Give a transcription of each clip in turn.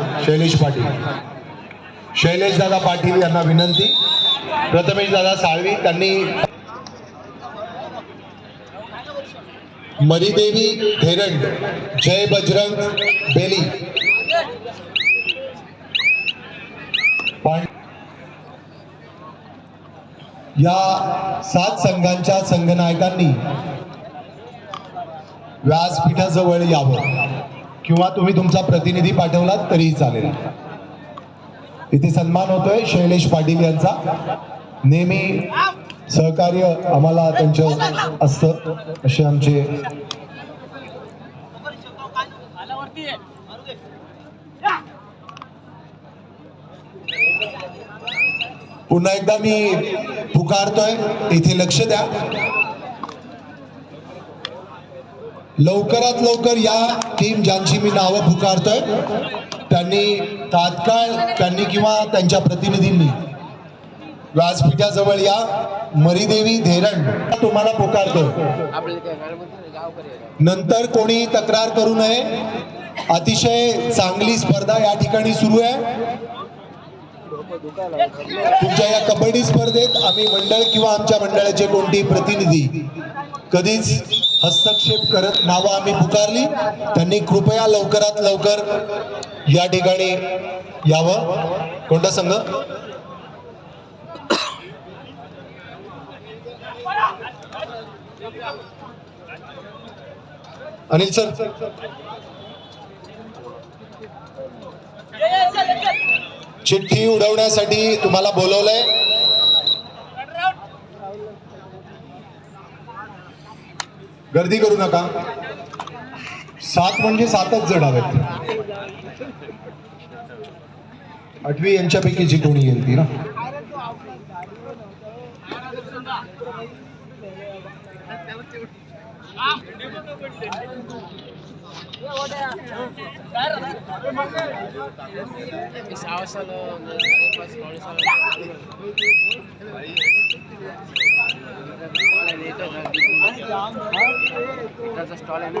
या. शैलेश पाटील. शैलेशदादा पाटील यांना विनंती. प्रथमेश दादा साळवी त्यांनी मरीदेवी धेरंड जय बजरंग बेली. या सात संघांच्या संघनायकांनी व्यासपीठाजवळ यावं. किंवा तुम्ही तुमचा प्रतिनिधी पाठवलात तरीही चालेल. इथे सन्मान होतोय शैलेश पाटील यांचा. नेहमी सहकार्य आम्हाला त्यांचं असत असे आमचे पुन्हा एकदा मी पुकारतोय. इथे लक्ष द्या. लवकरात लवकर या टीम ज्यांची मी नावं पुकारतोय त्यांनी तात्काळ त्यांनी किंवा त्यांच्या प्रतिनिधींनी व्यासपीठाजवळ या मरीदेवी धेरण तुम्हाला पुकारतो नंतर कोणी तक्रार करू नये. अतिशय चांगली स्पर्धा या ठिकाणी सुरू आहे. तुमच्या या कबड्डी स्पर्धेत आम्ही मंडळ किंवा आमच्या मंडळाचे कोणतेही प्रतिनिधी कधीच हस्तक्षेप करत नावं आम्ही पुकारली. त्यांनी कृपया लवकरात लवकर या ठिकाणी यावं. कोणता संघ? अनिल सर. चिठ्ठी उडवण्यासाठी तुम्हाला बोलवलंय. गर्दी करू नका. सात म्हणजे सातच जण आहेत. आठवी यांच्यापैकी जी कोणी येईल ती ना? सावसाला स्टॉल आहे ना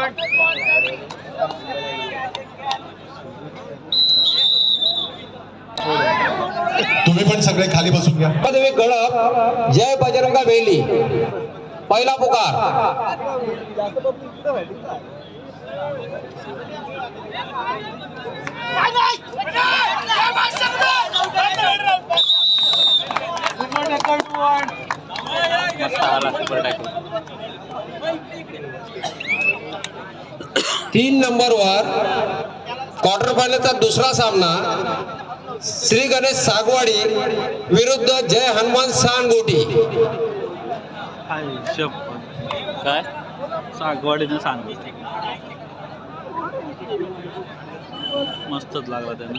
पॉइंट तुम्ही पण सगळे खाली बसून घ्या. गडप जय बजरंगा वेली पहिला पुकार. Salah super. तीन नंबरवर क्वार्टर फायनलचा दुसरा सामना श्री गणेश सागवाडी विरुद्ध जय हनुमान सांगोटी काय? सागवाडीने सांग मस्तच लागला त्याने.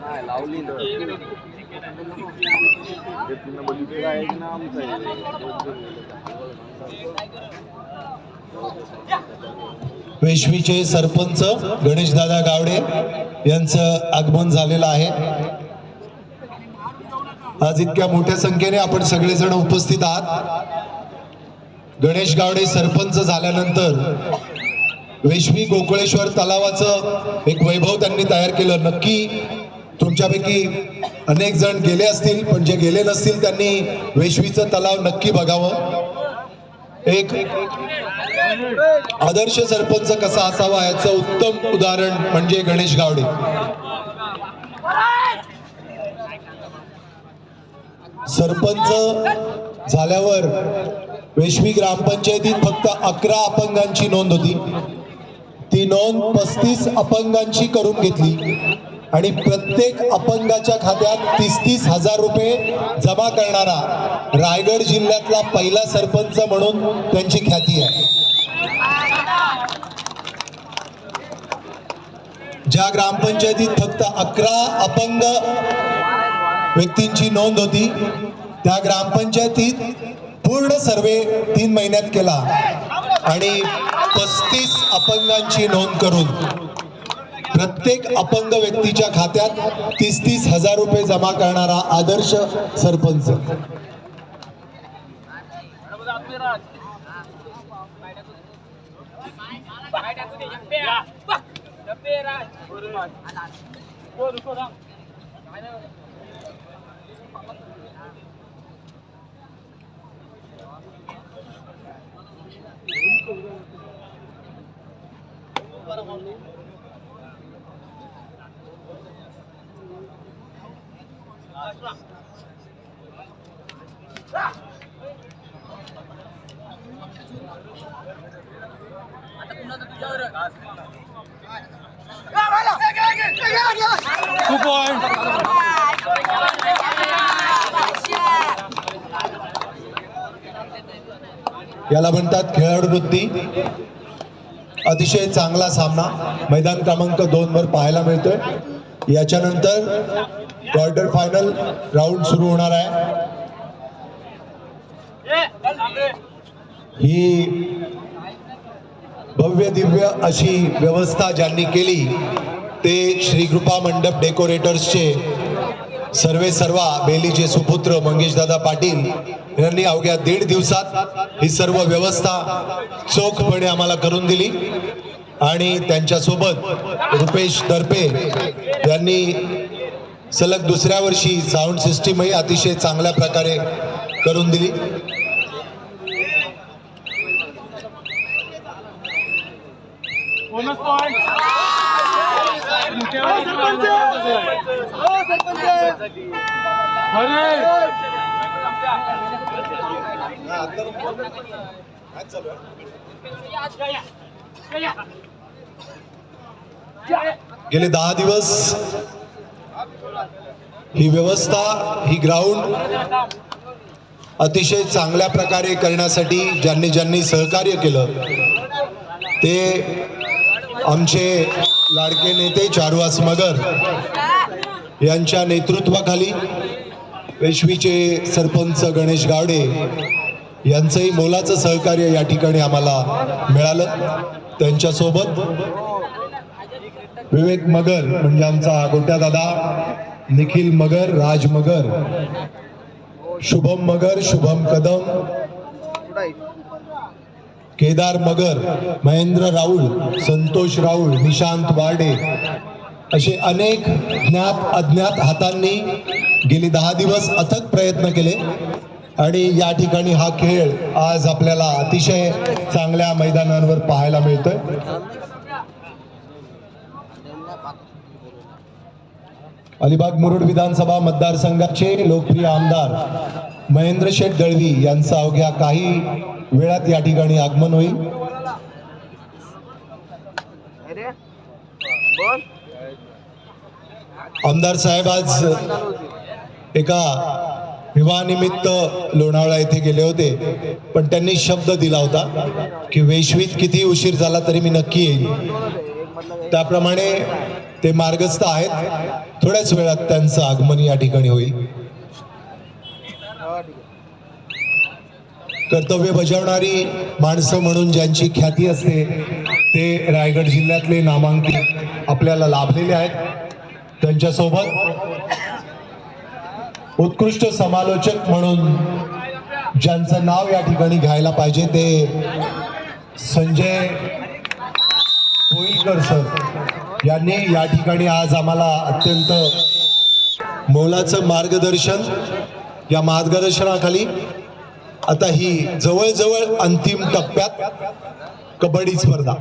হ্যাঁ, লাউলি वेशवीचे सरपंच गणेशदादा गावडे यांचं आगमन झालेलं आहे. आज इतक्या मोठ्या संख्येने आपण सगळेजण उपस्थित आहात. गणेश गावडे सरपंच झाल्यानंतर वेशवी गोकुळेश्वर तलावाचं एक वैभव त्यांनी तयार केलं. नक्की तुमच्यापैकी अनेक जण गेले असतील पण जे गेले नसतील त्यांनी वेशवीचं तलाव नक्की बघावं. एक आदर्श सरपंच कसा असावा याचं उत्तम उदाहरण म्हणजे गणेश गावडे. सरपंच झाल्यावर वेशवी ग्रामपंचायतीत फक्त अकरा अपंगांची नोंद होती. ती नोंद पस्तीस अपंगांची करून घेतली. आणि प्रत्येक अपंगाच्या खात्यात तीस तीस हजार रुपये जमा करणारा रायगड जिल्ह्यातला पहिला सरपंच म्हणून त्यांची ख्याती आहे. ज्या ग्रामपंचायतीत फक्त अकरा अपंग व्यक्तींची नोंद होती त्या ग्रामपंचायतीत पूर्ण सर्वे तीन महिन्यात केला आणि पस्तीस अपंगांची नोंद करून प्रत्येक अपंग व्यक्तीच्या खात्यात तीस तीस हजार रुपये जमा करणारा आदर्श सरपंच. याला म्हणतात खेळाडू बुद्धी अतिशय चांगला सामना. मैदान क्रमांक दोन वर पाहायला मिळतोय. याच्यानंतर क्वार्टर फायनल राऊंड सुरू होणार आहे. ही भव्य दिव्य अशी व्यवस्था ज्यांनी केली ते श्री कृपा मंडप डेकोरेटर्सचे सर्वे सर्वा बेलीचे सुपुत्र मंगेशदादा पाटील यांनी अवघ्या दीड दिवसात ही सर्व व्यवस्था चोखपणे आम्हाला करून दिली. आणि त्यांच्यासोबत रुपेश दर्पे यांनी सलग दुसऱ्या वर्षी साऊंड सिस्टीमही अतिशय चांगल्या प्रकारे करून दिली. गेले दहा दिवस. ही व्यवस्था ही ग्राउंड अतिशय चांगल्या प्रकारे करण्यासाठी ज्यांनी ज्यांनी सहकार्य केलं ते आमचे लाडके नेते चारुवास मगर यांच्या नेतृत्वाखाली पेशवीचे सरपंच गणेश गावडे यांचंही मोलाचं सहकार्य या ठिकाणी आम्हाला मिळालं. त्यांच्यासोबत विवेक मगर म्हणजे आमचा गोट्या दादा निखिल मगर राज मगर शुभम मगर शुभम कदम केदार मगर महेंद्र राऊळ संतोष राऊळ निशांत वार्डे असे अनेक ज्ञात अज्ञात हातांनी गेली दहा दिवस अथक प्रयत्न केले. आणि या ठिकाणी हा खेळ आज आपल्याला अतिशय चांगल्या मैदानांवर पाहायला मिळतोय. अलिबाग मुरुड विधानसभा मतदारसंघाचे लोकप्रिय आमदार महेंद्र शेठ दळवी यांचं अवघ्या काही वेळात या ठिकाणी आगमन होईल. आमदार साहेब आज एका विवाहानिमित्त लोणावळा येथे गेले होते पण त्यांनी शब्द दिला होता की वेशवीत किती उशीर झाला तरी मी नक्की येईल. त्याप्रमाणे ते मार्गस्थ आहेत. थोड्याच वेळात त्यांचं आगमन या ठिकाणी होईल. कर्तव्य बजावणारी माणसं म्हणून ज्यांची ख्याती असते ते रायगड जिल्ह्यातले नामांकित आपल्याला लाभलेले आहेत. त्यांच्यासोबत उत्कृष्ट समालोचक म्हणून ज्यांचं नाव या ठिकाणी घ्यायला पाहिजे ते संजय होईलकर सर. यांनी या ठिकाणी आज आम्हाला अत्यंत मोलाचं मार्गदर्शन या मार्गदर्शनाखाली आता ही जवळजवळ अंतिम टप्प्यात कबड्डी स्पर्धा.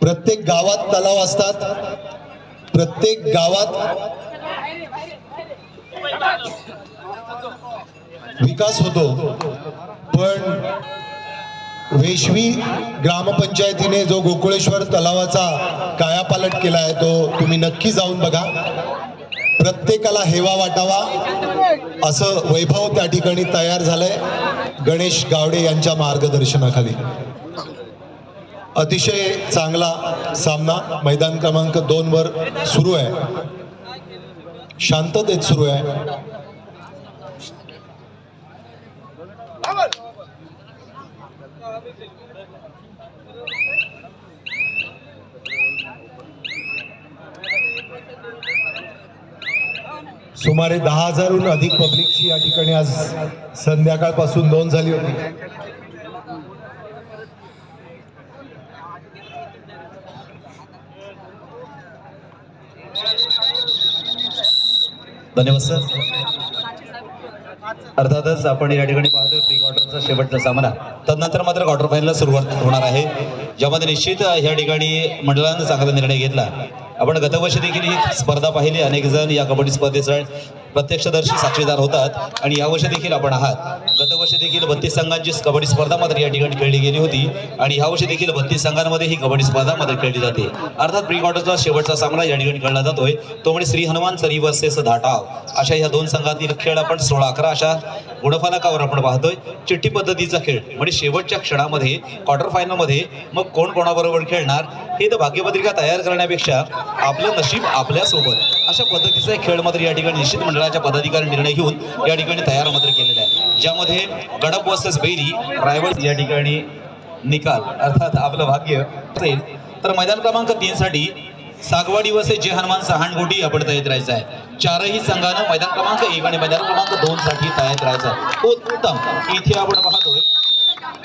प्रत्येक गावात तलाव असतात. प्रत्येक गावात विकास होतो. पण वेशवी ग्रामपंचायतीने जो गोकुळेश्वर तलावाचा कायापालट केला आहे तो तुम्ही नक्की जाऊन बघा. प्रत्येकाला हेवा वाटावा. असं वैभव त्या ठिकाणी तयार झालंय. गणेश गावडे यांच्या मार्गदर्शनाखाली. अतिशय चांगला सामना. मैदान क्रमांक दोन वर सुरू आहे. शांततेत सुरू आहे. सुमारे दहा हजारहून अधिक पब्लिकची या ठिकाणी आज संध्याकाळपासून नोंद झाली होती. धन्यवाद सर. अर्थातच आपण या ठिकाणी पाहतोय प्री क्वार्टरचा शेवटचा सामना. तदनंतर मात्र क्वार्टर फायनलला सुरुवात होणार आहे. ज्यामध्ये निश्चित या ठिकाणी मंडळानं चांगला निर्णय घेतला. आपण गतवर्षी देखील ही स्पर्धा पाहिली. अनेक जण या कबड्डी स्पर्धेचा प्रत्यक्षदर्शी साक्षीदार होतात आणि यावर्षी देखील आपण आहात. गतवर्षी देखील बत्तीस संघांची कबड्डी स्पर्धा मात्र या ठिकाणी खेळली गेली होती आणि यावर्षी देखील बत्तीस संघांमध्ये ही कबड्डी स्पर्धा मात्र खेळली जाते. अर्थात प्री क्वार्टरचा शेवटचा सामना या ठिकाणी खेळला जातोय. तो म्हणजे श्री हनुमान सरी वर्सेस धाटाव. अशा ह्या दोन संघातील खेळ आपण सोळा अकरा अशा गुणफलकावर आपण पाहतोय. चिठ्ठी पद्धतीचा खेळ. म्हणजे शेवटच्या क्षणामध्ये क्वार्टर फायनलमध्ये मग कोण कोणाबरोबर खेळणार? हे तर भाग्यपत्रिका तयार करण्यापेक्षा आपलं नशीब आपल्यासोबत. अशा पद्धतीचा एक खेळ मात्र या ठिकाणी निश्चित मंडळाच्या पदाधिकारी निर्णय घेऊन या ठिकाणी तयार मात्र केलेला आहे. ज्यामध्ये गडप वर्सेस बैरी रायवड या ठिकाणी निकाल अर्थात आपलं भाग्य असेल तर मैदान क्रमांक तीनसाठी सागवाडी वसे जे हनुमान सहाणगोटी आपण तयार राहायचं आहे. चारही संघानं मैदान क्रमांक एक आणि मैदान क्रमांक दोन साठी तयार राहायचं आहे. उत्तम. इथे आपण पाहतोय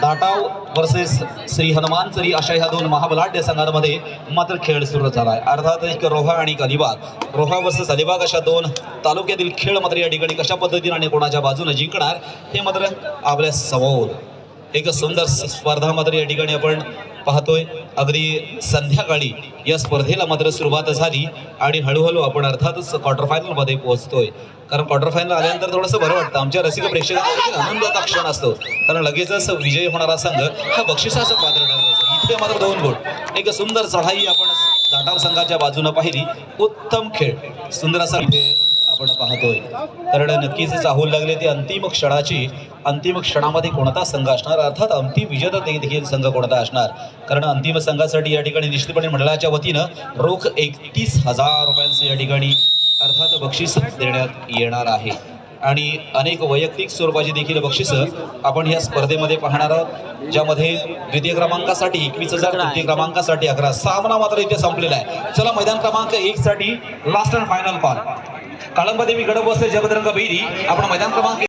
दाटाव वर्सेस श्री हनुमान श्री अशा ह्या दोन महाबलाढ्य संघांमध्ये मात्र खेळ सुरू झाला आहे अर्थात एक रोहा आणि एक अलिबाग. रोहा वर्सेस अलिबाग अशा दोन तालुक्यातील खेळ मात्र या ठिकाणी कशा पद्धतीने आणि कोणाच्या बाजूने जिंकणार हे मात्र आपल्यासमोर. एक सुंदर स्पर्धा मात्र या ठिकाणी आपण पाहतोय. अगदी संध्याकाळी या स्पर्धेला मात्र सुरुवात झाली आणि हळूहळू आपण अर्थातच क्वार्टर फायनलमध्ये पोहोचतोय. कारण क्वार्टर फायनल आल्यानंतर थोडंसं बरं वाटतं. आमच्या रसिक प्रेक्षकांना आनंदाचा क्षण असतो. कारण लगेचच विजय होणारा संघ हा बक्षिसाचं पात्र ठरतो. इथे मात्र दोन गोट एक सुंदर चढाई आपण दाटाव संघाच्या बाजूनं पाहिली. उत्तम खेळ. सुंदर असा इथे आपण पाहतोय. कारण नक्कीच चाहूल लागले ते अंतिम क्षणाची अंतिम क्षणामध्ये कोणता संघ असणार? अर्थात अंतिम विजेता ते देखील संघ कोणता असणार? कारण अंतिम संघासाठी या ठिकाणी निश्चितपणे मंडळाच्या वतीनं रोख एकतीस हजार रुपयांचं या ठिकाणी अर्थात बक्षीस देण्यात येणार आहे. आणि अनेक वैयक्तिक स्वरूपाची देखील बक्षिसं आपण या स्पर्धेमध्ये पाहणार आहोत ज्यामध्ये द्वितीय क्रमांकासाठी एकवीस हजार तृतीय क्रमांकासाठी अकरा. सामना मात्र इथे संपलेला आहे. चला मैदान क्रमांक एक साठी last and final call Kalambadevi गडबसते जगदरंग बेरी आपण मैदान क्रमांक